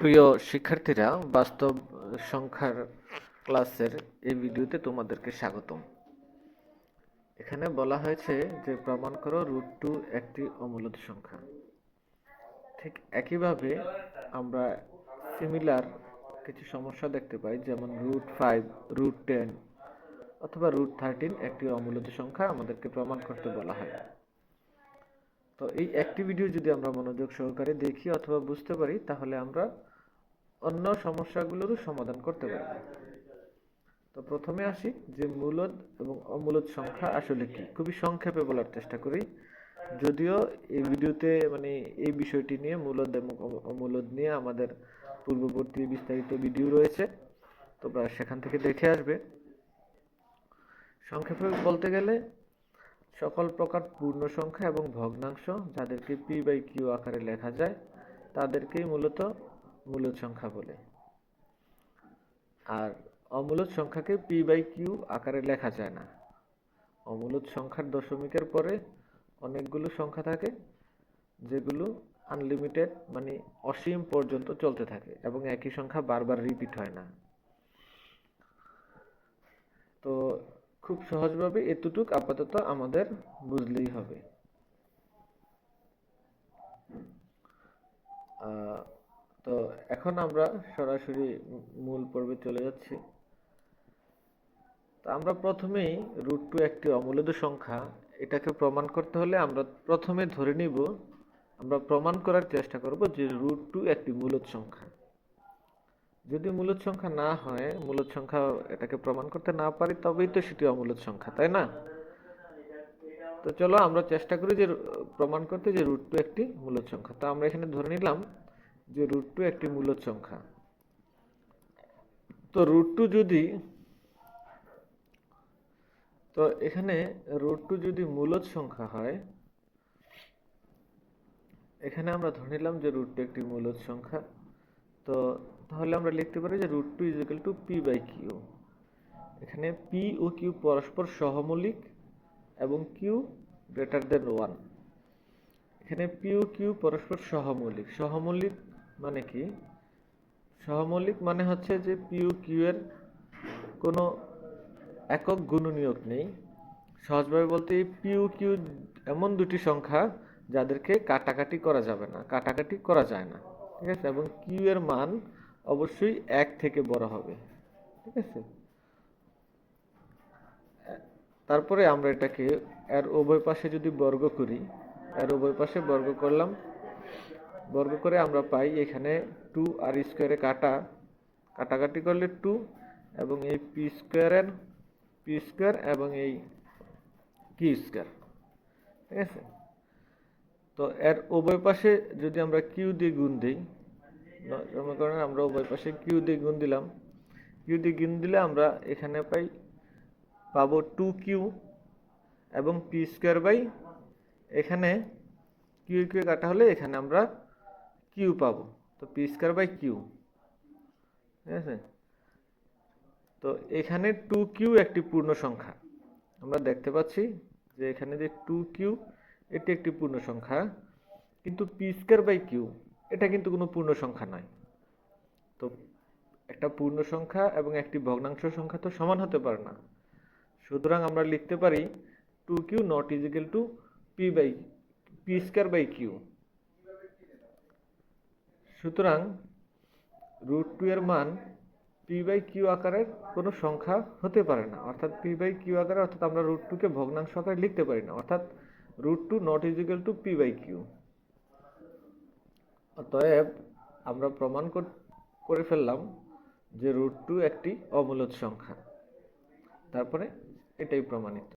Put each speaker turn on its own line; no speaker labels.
প্রিয় শিক্ষার্থীরা, বাস্তব সংখ্যার ক্লাসের এই ভিডিওতে তোমাদেরকে স্বাগতম। এখানে বলা হয়েছে যে, প্রমাণ করো রুট টু একটি অমূলত সংখ্যা। ঠিক একইভাবে আমরা সিমিলার কিছু সমস্যা দেখতে পাই, যেমন রুট ফাইভ রুট টেন অথবা রুট থার্টিন একটি অমূলত সংখ্যা আমাদেরকে প্রমাণ করতে বলা হয়। তো এই একটি ভিডিও যদি আমরা মনোযোগ সহকারে দেখি অথবা বুঝতে পারি, তাহলে আমরা অন্য সমস্যাগুলোরও সমাধান করতে পারব। তো প্রথমে আসি যে মূলদ এবং অমূলদ সংখ্যা আসলে কি। খুবই সংক্ষেপে বলার চেষ্টা করি। যদিও এই ভিডিওতে মানে এই বিষয়টি নিয়ে মূলদ এবং অম- অমূলদ নিয়ে আমাদের পূর্ববর্তী বিস্তারিত ভিডিও রয়েছে। তোমরা সেখান থেকে দেখে আসবে। সংক্ষেপে বলতে গেলে সকল প্রকার পূর্ণ সংখ্যা এবং ভগ্নাংশ যাদেরকে পি বাই কিউ আকারে লেখা যায়, তাদেরকেই মূলত মূলদ সংখ্যা বলে। আর অমূলদ সংখ্যাকে পি বাই কিউ আকারে লেখা যায় না। অমূলদ সংখ্যার দশমিকের পরে অনেকগুলো সংখ্যা থাকে, যেগুলো আনলিমিটেড মানে অসীম পর্যন্ত চলতে থাকে এবং একই সংখ্যা বারবার রিপিট হয় না। তো খুব সহজভাবে এতটুক আপাতত আমাদের বুঝলেই হবে। তো এখন আমরা সরাসরি মূল পর্বে চলে যাচ্ছি। তো আমরা প্রথমেই রুট টু একটি অমূলদ সংখ্যা, এটাকে প্রমাণ করতে হলে আমরা প্রথমে ধরে নিব, আমরা প্রমাণ করার চেষ্টা করব যে রুট টু একটি মূলদ সংখ্যা। যদি মূলদ সংখ্যা না হয় মূলদ সংখ্যা এটাকে প্রমাণ করতে না পারি, তবেই তো সেটি অমূলদ সংখ্যা, তাই না? তো চলো আমরা চেষ্টা করি যে প্রমাণ করতে যে রুট টু একটি মূলদ সংখ্যা। তো আমরা এখানে ধরে নিলাম যে রুট টু একটি মূলদ সংখ্যা। তো রুট টু যদি, তো এখানে রুট টু যদি মূলদ সংখ্যা হয়, এখানে আমরা ধরে নিলাম যে রুট টু একটি মূলদ সংখ্যা। তো তাহলে আমরা লিখতে পারি যে root two is equal to P by Q এখানে পি ও কিউ পরস্পর সহমৌলিক এবং কিউ গ্রেটার দেন ওয়ান এখানে পি ও কিউ পরস্পর সহমৌলিক। সহমৌলিক মানে কি? সহমৌলিক মানে হচ্ছে যে পি ও কিউ এর কোনো একক গুণনীয়ক নেই। সহজভাবে বলতে এই ও কিউ এমন দুটি সংখ্যা যাদেরকে কাটাকাটি করা যাবে না, কাটাকাটি করা যায় না। ঠিক আছে? এবং কিউ এর মান অবশ্যই এক থেকে বড় হবে। ঠিক আছে? তারপরে আমরা এটাকে এর উভয় পাশে যদি বর্গ করি, এর উভয় পাশে বর্গ করলাম। বর্গ করে আমরা পাই এখানে টু আর স্কোয়ারে কাটা। কাটাকাটি করলে টু এবং এই পি স্কোয়ারের পি স্কোয়ার এবং এই কি স্কোয়ার ঠিক আছে? তো এর উভয় পাশে যদি আমরা কিউ দিয়ে গুণ দিই করেন আমরা উভয় পাশে কিউ দিয়ে গুণ দিলাম। কিউ দিয়ে গুণ দিলে আমরা এখানে পাই, পাবো টু কিউ এবং পি স্কোয়ার বাই এখানে কিউ কিউ কাটা হলে এখানে আমরা কিউ পাবো। তো পি স্কোয়ার বাই কিউ ঠিক আছে? তো এখানে টু কিউ একটি পূর্ণ সংখ্যা। আমরা দেখতে পাচ্ছি যে এখানে যে টু কিউ এটি একটি পূর্ণ সংখ্যা কিন্তু পি স্কোয়ার বাই কিউ এটা কিন্তু কোনো পূর্ণ সংখ্যা নয়। তো একটা পূর্ণ সংখ্যা এবং একটি ভগ্নাংশ সংখ্যা তো সমান হতে পারে না। সুতরাং আমরা লিখতে পারি two Q not equal to P by P square by Q সুতরাং রুট টু এর মান পি বাই কিউ আকারের কোনো সংখ্যা হতে পারে না। অর্থাৎ পি বাই কিউ আকারে, অর্থাৎ আমরা রুট টুকে ভগ্নাংশ আকারে লিখতে পারি না। অর্থাৎ root two not equal to P by Q অতএব আমরা প্রমাণ করে ফেললাম যে রুট টু একটি অমূলত সংখ্যা। তারপরে এটাই প্রমাণিত।